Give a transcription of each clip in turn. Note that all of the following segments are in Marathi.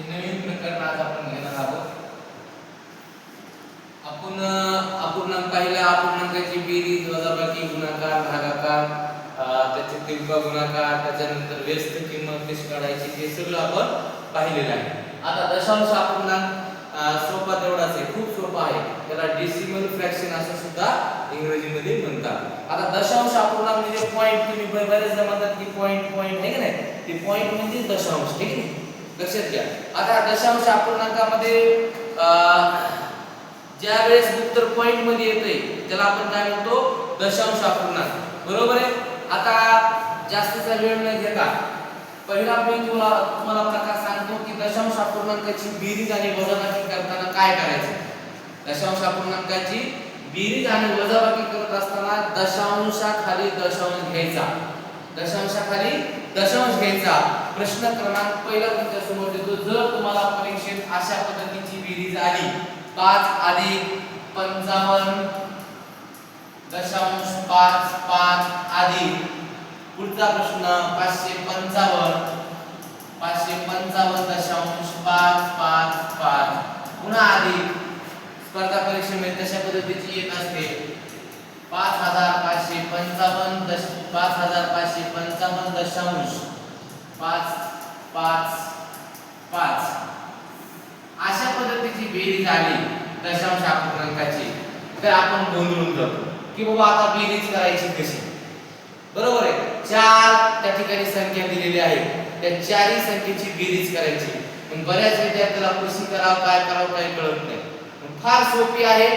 हे नवीन प्रकरण आज आपण घेणार आहोत. आपण अपूर्णांक पाहिला अपूर्णांकाची बेरीज वजाबाकी गुणाकार भागाकार त्याचे तिरका गुणाकार त्याच्यानंतर व्यस्त किंमत कशी काढायची हे सगळं आपण पाहिलेलं आहे. आता दशांश अपूर्णांक सोपा तेवढाच आहे खूप सोपा आहे. त्याला डेसिमल फ्रॅक्शन असं सुद्धा इंग्रजीमध्ये म्हणतात. आता दशांश अपूर्णांक म्हणजे पॉईंट तुम्ही ब- बरेचदा म्हणतात की पॉईंट पॉईंट आहे की नाही? ते पॉईंट म्हणजे दशांश ठीक आहे लक्षात घ्या. आता दशांश अपूर्णांकामध्ये ज्या वेळेस उत्तर पॉइंटमध्ये येते त्याला आपण काय म्हणतो? दशांश अपूर्णांक. बरोबर आहे? आता जास्तीचा वेळ न घेता पहिला मी तुम्हाला तुम्हाला प्रकार सांगतो की दशांश अपूर्णांकाची बेरीज आणि वजाबाकी करताना काय करायचं? दशांश अपूर्णांकाची बेरीज आणि वजाबाकी करत असताना दशांशाखाली दशांश घ्यायचा. दशांशाखाली दशांश घ्यायचा. प्रश्न क्रमांक पहिला तुमच्यासमोर देतो. जर तुम्हाला परीक्षेत अशा पद्धतीची बेरीज आली पाच अधिक पंचावन्न दशांश पाच पाच अधिक. पुढचा प्रश्न पाचशे पंचावन्न पाचशे पंचावन्न दशांश पाच पाच पाच. पुन्हा अधिक. स्पर्धा परीक्षेमध्ये तशा पद्धतीची येत असते. पाच हजार पाचशे पंचावन्न दश पाच हजार पाचशे पंचावन्न दशांश. पाच पाच पाच. अशा पद्धतीची बेरीज आली दशांश अपूर्णांकाची तर आपण गोंधळून जातो की बाबा आता बेरीज करायची कशी? बरोबर आहे. चार त्या ठिकाणी संख्या दिलेली आहे. त्या चारही संख्येची बेरीज करायची. पण बऱ्याच विद्यार्थ्याला कशी करावं काय करावं काही कळत नाही. फार सोपी आहे.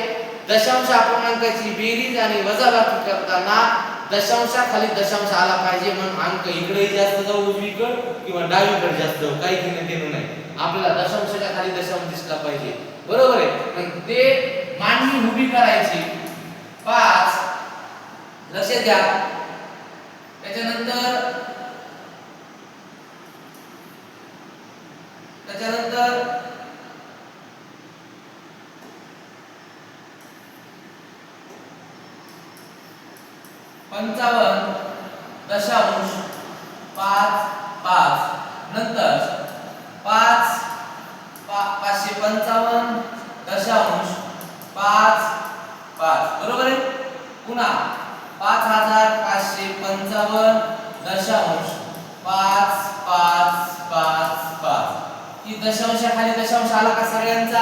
दशांश अपूर्णांकाची बेरीज आणि वजाबाकी करताना दशांशाखाली दशांश आला पाहिजे म्हणून अंक इकडे जास्त जाऊ उजवीकड किंवा डावीकडे जास्त जाऊ. काही घेणं देणं नाही. आपल्याला दशांशाच्या खाली दशांश दिसला पाहिजे. बरोबर आहे? ते मांडणी उभी करायची. पाच. लक्षात घ्या. त्याच्यानंतर त्याच्यानंतर पंचावन्न दशांश पाच पाच. नंतर पाच पा- पाचशे पंचावन्न दशांश पाच पाच. बरोबर आहे? पुन्हा पाच हजार पाचशे पंचावन्न दशांश पाच पाच पाच पाच. ही दशांशाखाली दशांश आला का सगळ्यांचा?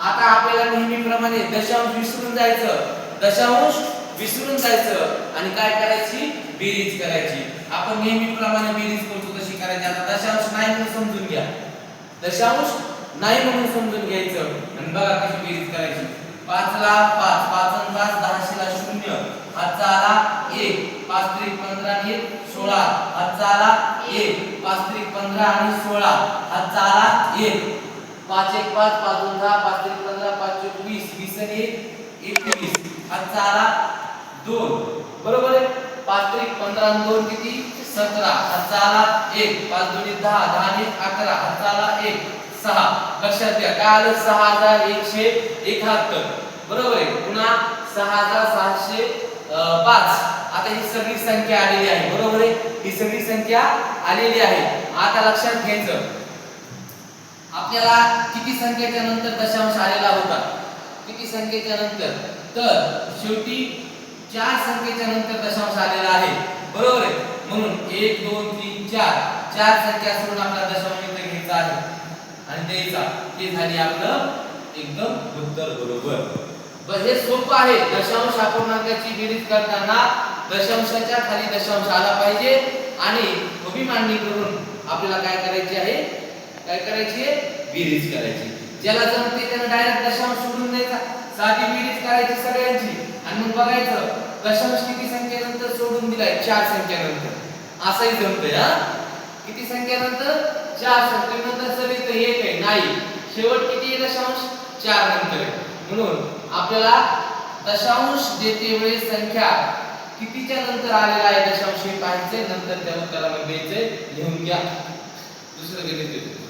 आता आपल्याला नेहमीप्रमाणे दशांश विसरून जायचं. दशांश विसरून जायचं आणि काय करायची? बेरीज करायची. आपण नेहमीप्रमाणे बेरीज करतो तशी करायची. आता दशांश नाही म्हणून समजून घ्या. दशांश नाही म्हणून समजून घ्यायचं. आणि बघा कशी बेरीज करायची. पाचला पाच पाच आणि पाच दहाशेला शून्य. हातचा आला एक पाच त्रिक पंधरा आणि एक सोळा. हातचा आला एक पाच त्रिक पंधरा आणि सोळा. हातचा आला एक. पाच एक पाच पाच दोन दहा पाच त्रिक पंधरा पाच चोक वीस. वीस आणि एक एकवीस हातचा आला दोन. बरोबर आहे? पाच त्रिक पंधरा दोन किती? सतरा. हजारा एक. पाच दोन्ही दहा दहा आणि अकरा. हजारा एक. सहा. लक्षात घ्या. काय आलं? सहा हजार एकशे एकाहत्तर. बरोबर आहे? पुन्हा सहा हजार सहाशे पाच. आता ही सगळी संख्या आलेली आहे. बरोबर आहे? ही सगळी संख्या आलेली आहे. आता लक्षात घ्यायचं. आपल्याला किती संख्येच्या नंतर दशांश आलेला होता? किती संख्येच्या नंतर? तर शेवटी चार संख्येच्या नंतर दशांश आलेला आहे. बरोबर आहे? म्हणून एक दोन तीन चार. चार संख्या सोडून आपला दशांश इथे घ्यायचा आहे. आणि द्यायचा. हे झाली आपलं एकदम उत्तर बरोबर. बस हे सोपं आहे. दशांश अपूर्णांकाची बेरीज करताना दशांशाच्या खाली दशांश आला पाहिजे. आणि उभी मांडणी करून आपल्याला काय करायची आहे? काय करायची? आहे बेरीज करायची. ज्याला जमते त्यांना डायरेक्ट दशांश सोडून द्यायचा. साधी बेरीज करायची सगळ्यांची. आणि मग बघायचं. दशांश किती संख्येनंतर सोडून दिलाय? चार संख्येनंतर. असंही जमतंय हा? किती संख्येनंतर? चार संख्येनंतर. सर इथं एक आहे. नाही. शेवट किती आहे दशांश? चार नंतर आहे. म्हणून आपल्याला दशांश देते वेळी संख्या कितीच्या नंतर आलेला आहे दशांश हे पाहायचे नंतर त्या उत्तरामध्ये लिहून घ्या. दुसरं गणित देतो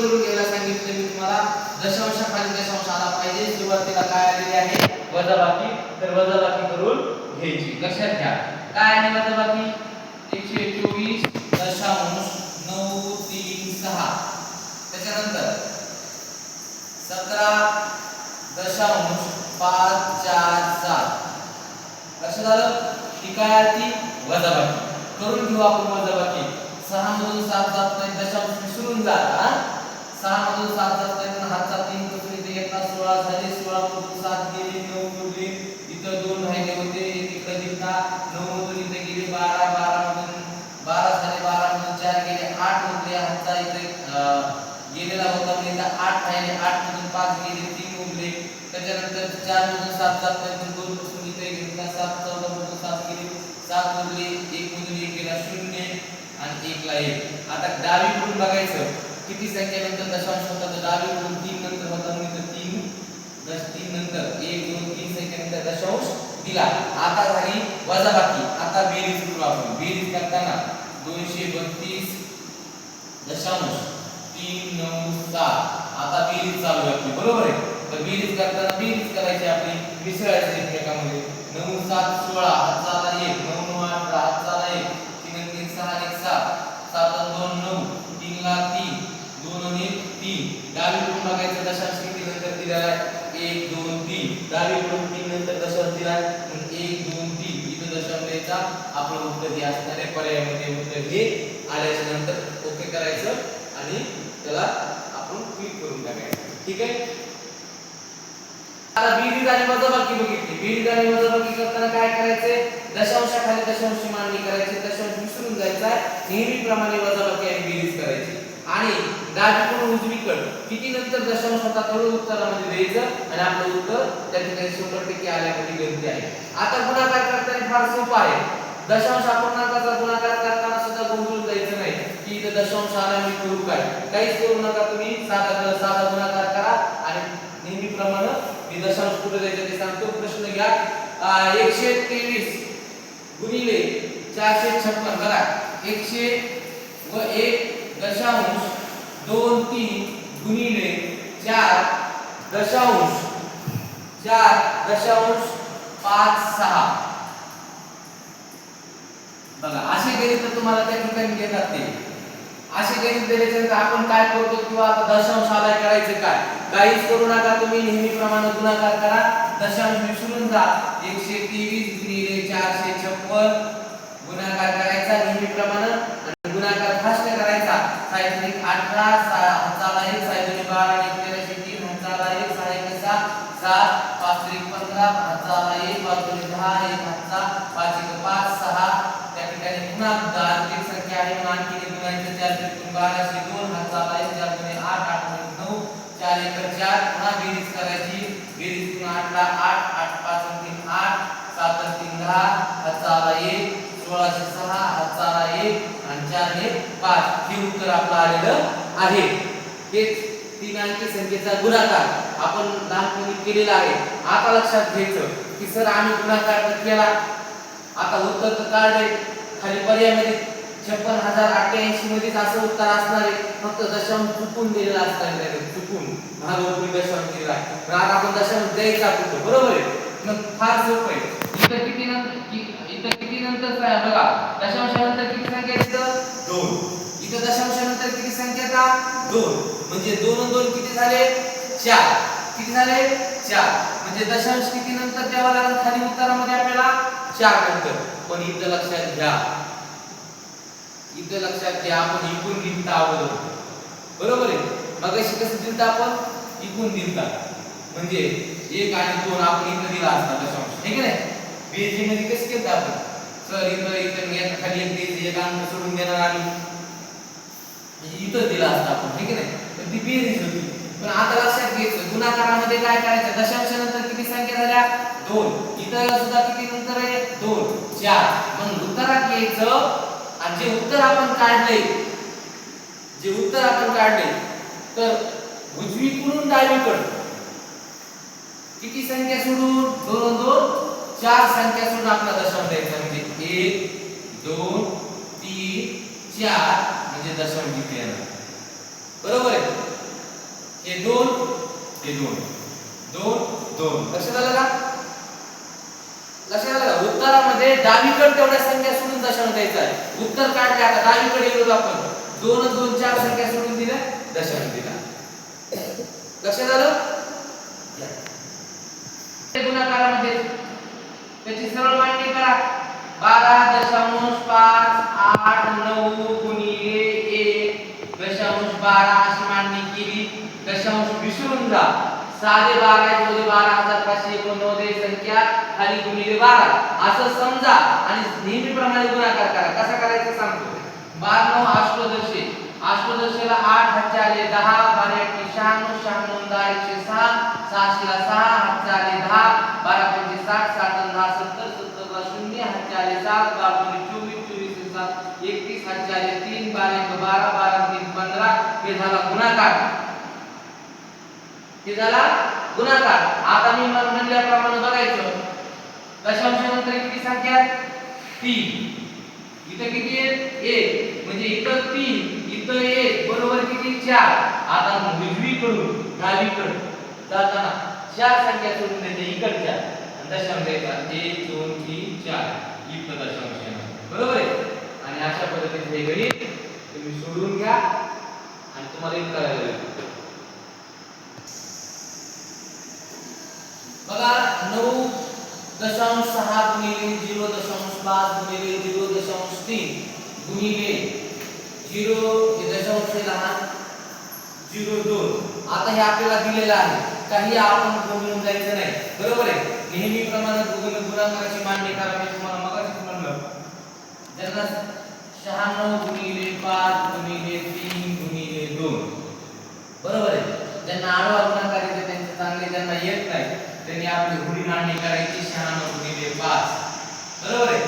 करून घ्यायला सांगितले मी तुम्हाला. दशांशाखाली दशांश आला पाहिजे. सुरुवातीला काय आलेली आहे? वजाबाकी. तर वजाबाकी करून घ्यायची. लक्षात घ्या. काय आहे वजाबाकी? एकशे चोवीस दशांश नऊ तीन सहा. त्याच्यानंतर सतरा दशांश पाच चार सात. लक्षात आलं? ही काय आली वजाबाकी. करून घेऊ आपण वजाबाकी. सहा मधून सात जात नाही दशांश विसरून जात. हा सहा मधून सात जात हातचा तीन पासून इथे सोळा झाले सोळा मधून सात गेले नऊ उरले इथं दोन राहिले होते एक इकडे नऊ मधून इथे गेले बारा बारा मधून बारा झाले बारा मधून चार गेले आठ उरले हातचा इथे गेलेला होता म्हणजे इथं आठ राहिले. आठ मधून पाच गेले तीन उरले. त्याच्यानंतर चार मधून सात जात दोन पासून इथे घेतला सात चौदा मधून सात गेले सात उरले एक मधून एक गेला शून्य आणि एकला एक. आता डावीकडून बघायचं. किती संख्येनंतर दशांश होता तर दोन तीन नंतर होता म्हणून तीन दश तीन नंतर एक दोन तीन संख्येनंतर दशांश दिला. आता झाली वजाबाकी. आता बेरीज करू आपण. बेरीज करताना दोनशे बत्तीस दशांश. तीन नऊ सात. आता बेरीज चालू आहे आपली. बरोबर आहे? तर बेरीज करताना बेरीज करायची आपली मिसळायची एकमेकांमध्ये. नऊ सात सोळा. हातचा एक नऊ नऊ अठरा हातचा आला एक तीन आणि तीन सहा आणि एक सात सात आणि दोन नऊ तीन ला तीन दोन आणि एक तीन डावीकडून बघायचं दशांश किती नंतर दिलेला आहे. एक दोन तीन. डावीकडून तीन नंतर दशांश दिला आहे एक दोन तीन. इथं दशांश द्यायचा आपलं उत्तर हे असणार आहे. पर्यायामध्ये उत्तर हे आल्याच्यानंतर ओके करायचं आणि त्याला आपण क्लिक करून टाकायचं. ठीक आहे? आता बेरीज आणि वजाबाकी बघितली. बेरीज आणि वजाबाकी करताना काय करायचे दशांशाखाली दशांश मांडणी करायची. दशांश विसरून जायचा नेहमीप्रमाणे वजाबाकी आणि बेरीज करायची. आणि डावीकडून उजवीकडे. किती नंतर दशांश होता? थोडं उत्तरामध्ये द्यायचं आणि आपलं उत्तर त्या ठिकाणी शंभर टक्के आल्यामध्ये गणती आहे. आता गुणाकार करताना फार सोपं आहे. दशांश अपूर्णांकाचा गुणाकार करताना सुद्धा गोंधळून जायचं नाही. की इथं दशांश आला मी करू काय काहीच करू नका तुम्ही. साधा साधा गुणाकार करा आणि नेहमीप्रमाणे मी दशांश कुठे द्यायचं ते सांगतो. प्रश्न घ्या. एकशे तेवीस गुणिले चारशे छप्पन. बघा. एकशे व एक दशांश दोन तीन गुणिले चार दशांश. चार दशांश पाच सहा. बघा असे गणित तुम्हाला त्या ठिकाणी देतात ते. असे गणित दिल्याच्यानंतर आपण काय करतो किंवा आता दशांश आलाय करायचं काय? काहीच करू नका तुम्ही नेहमीप्रमाणे गुणाकार करा. दशांश विसरून जा. एकशे तेवीस गुणिले चारशे छप्पन गुणाकार करायचा नेहमीप्रमाणे आणि गुणाकार फास्ट करायचा सायत्रिक अठरा हाताला एक सायत्रिक बारा आणि तेराशे तीन हाताला एक सहा एक सहा सात पाच त्रिक पंधरा हाताला एक बाजूने दहा एक हातचा पाच एक पाच सहा त्या ठिकाणी पुन्हा दहा एक संख्या आहे म्हणून आणखी एक गुणांचे चार त्रिकोण बाराशे दोन हाताला एक चार दुने आठ आठ दुने नऊ चार एक चार पुन्हा बेरीज करायची बेरीज पुन्हा आठला आठ आठ पाच आणि तीन आठ सात आणि तीन दहा हाताला एक सोळाशे सहा हाताला एक आणि चार हे पाच हे उत्तर आपलं आलेलं आहे. हेच तीन अंकी संख्येचा गुणाकार आपण लहानपणी केलेला आहे. आता लक्षात घ्यायचं की सर आम्ही गुणाकार तर केला. आता उत्तर तर काढले. खाली पर्यायमध्ये छप्पन हजार अठ्ठ्याऐंशी मध्येच असं उत्तर असणार आहे. फक्त दशांश चुकून दिलेला असणार आहे चुकून. भागवतून दशांश दिला आहे. आता आपण दशांश द्यायचा कुठं? बरोबर आहे? मग फार सोपं आहे. इथं किती नंतर इथं किती नंतर बघा. दशांशानंतर किती संख्या येतं? दोन. इथं दशांशानंतर किती संख्या दोन. म्हणजे दोन दोन किती झाले? चार. किती झाले? चार. म्हणजे दशांश किती नंतर द्यावा लागेल खाली उत्तरामध्ये आपल्याला? चार नंतर. पण इथं लक्षात घ्या. इथं लक्षात घ्या आपण इकून लिहिता अगोदर. बरोबर आहे? मग अशी कसं दिलता आपण? इकून दिलता म्हणजे एक आणि दोन आपण इथं दिला असता दशांश. ठीक आहे बीएजी मध्ये कसं केलं आपण? सर इथं इथं एक खाली एक द्यायचं एक अंक सोडून देणार आणि म्हणजे इथं दिला असता आपण ठीक आहे नाही ती बेरीज होती. पण आता लक्षात घ्यायचं गुणाकारामध्ये काय करायचं? दशांशानंतर किती संख्या झाल्या? दोन. इथं सुद्धा किती नंतर आहे? दोन. चार. मग उत्तरात यायचं आणि जे उत्तर आपण काढले जे उत्तर आपण काढले तर उजवीकडून डावीकडे. किती संख्या सोडून? दोन दोन. चार संख्या सोडून आपला दशांश द्यायचा. एक दोन तीन चार म्हणजे दशांश जिथे येणार बरोबर आहे? हे दोन हे दोन. दोन दोन. लक्षात आलं का? लक्षात आलं का? उत्तरामध्ये डावीकडे तेवढ्या संख्या सोडून दशांश द्यायचा आहे. उत्तर काढले आता डावीकडे गेलो आपण. दोन दोन चार संख्या सोडून दिल्या दशांश दिला. लक्षात आलं? ते गुणाकारामध्ये त्याची सरळ दशांश पाच आठ नऊ गुणिले एक. दशांश बारा अशी मांडणी केली. दशांश विसरून जा. साधे बारा आहे बारा हजार पाचशे एकोणनव्वद संख्या खाली गुणिले बारा. असं समजा आणि नेहमीप्रमाणे गुणाकार करा. कसा करायचा सांगतो? बारा नऊ अष्टदशे. अष्टदशेला आठ हातचे आले दहा बारा शहाण्णव शहाण्णव दहा एकशे सहा सहाशेला सहा हातचे आले दहा बारा पंचे साठ साठ आणि दहा सत्तर सत्तरला शून्य हातचे आले सात बारा दोन्ही चोवीस चोवीस आणि सात एकतीस हातचे आले तीन बारा एक बारा बारा तीन पंधरा हे झाला गुणाकार. की झाला गुणाकार. आता मी म्हणल्याप्रमाणे बघायचं. दशांशानंतर किती संख्या तीन. इथं किती आहेत? एक. म्हणजे इथं तीन इथं एक बरोबर किती? चार. आता उजवीकडून डावीकडे जाताना चार संख्या सोडून देते इकडच्या. आणि दशांश द्यायचा एक दोन तीन चार. इथं दशांश बरोबर आहे? आणि अशा पद्धतीने हे गणित तुम्ही सोडून घ्या. आणि तुम्हाला एक करायला लागेल? बघा नऊ दशांश सहा गुणिले झिरो दशांश पाच गुणिले झिरो दशांश तीन गुणिले झिरो हे दशांश लहान. झिरो दोन. आता हे आपल्याला दिलेलं आहे. काही आपण गोंधळून जायचं नाही. बरोबर आहे? नेहमीप्रमाणे गुगल गुणाकाराची मांडणी करा. मी तुम्हाला मगाशीच म्हणलं. ज्यांना शहाण्णव गुणिले पाच गुणिले तीन दोन बरोबर आहे. ज्यांना आडवा गुणाकार येते त्यांचे चांगले ज्यांना येत नाही. त्यांनी आपली गुढी मांडणी करायची शहाण्णव गुणिले पाच बरोबर आहे.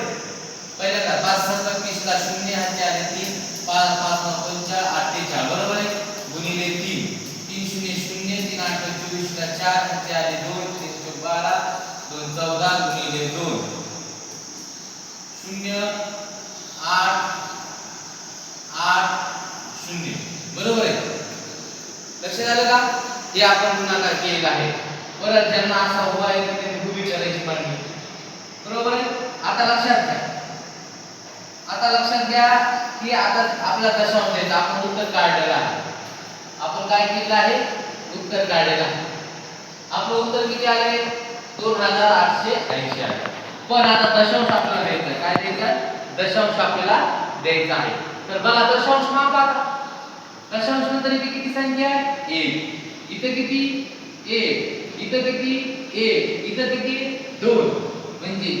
पहिल्या पाच सत्तर तीस ला शून्य हातचे आले तीन पाच पाच नऊ पंचाळ अठ्ठेचाळ. बरोबर आहे? गुणिले तीन. तीन शून्य शून्य तीन आठ चोवीस ला चार हातचे आले दोन तीन चौक बारा दोन चौदा गुणिले दोन. शून्य आठ आठ बरोबर आहे. लक्षात आलं का? हे आपण गुणाकार केलेला आहे. परत ज्यांना असा उभा आहे की त्यांनी उभी करायची मागणी बरोबर आहे? आता लक्षात घ्या. आता लक्षात घ्या की आता आपला दशांश द्यायचा आपण उत्तर काढलेला आहे. आपण काय केलं आहे? उत्तर काढलेलं आहे. आपलं उत्तर किती आले? दोन हजार आठशे ऐंशी आहे पण आता दशांश आपल्याला द्यायचा काय द्यायचं आहे? दशांश आपल्याला द्यायचा आहे. तर बघा दशांश मापा नंतर इथे किती संख्या? आहे एक. इथे किती? एक. इथं किती? एक. इथं किती? दोन. म्हणजे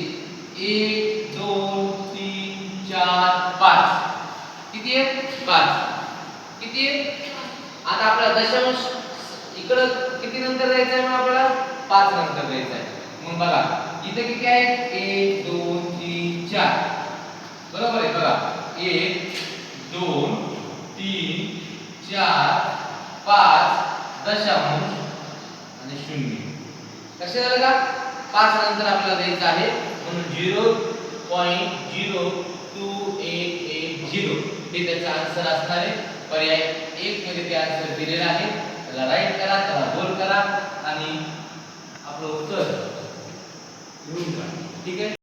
एक दोन तीन चार पाच. किती आहे? पाच. किती आहे? आता आपला दशांश इकडं किती नंतर द्यायचं आहे मग आपल्याला? पाच नंतर द्यायचा आहे. मग बघा इथं किती आहे? एक दोन तीन चार. बरोबर आहे बघा. एक दोन तीन चार पाच दशांश आणि शून्य. कसे झालं का? पाच नंतर आपल्याला द्यायचं आहे म्हणून झिरो पॉईंट झिरो टू एक एक झिरो. हे त्याचा आन्सर असणार आहे. पर्याय एक मध्ये ते आन्सर दिलेला आहे. त्याला राईट करा त्याला गोल करा आणि आपलं उत्तर लिहून काढा. ठीक आहे?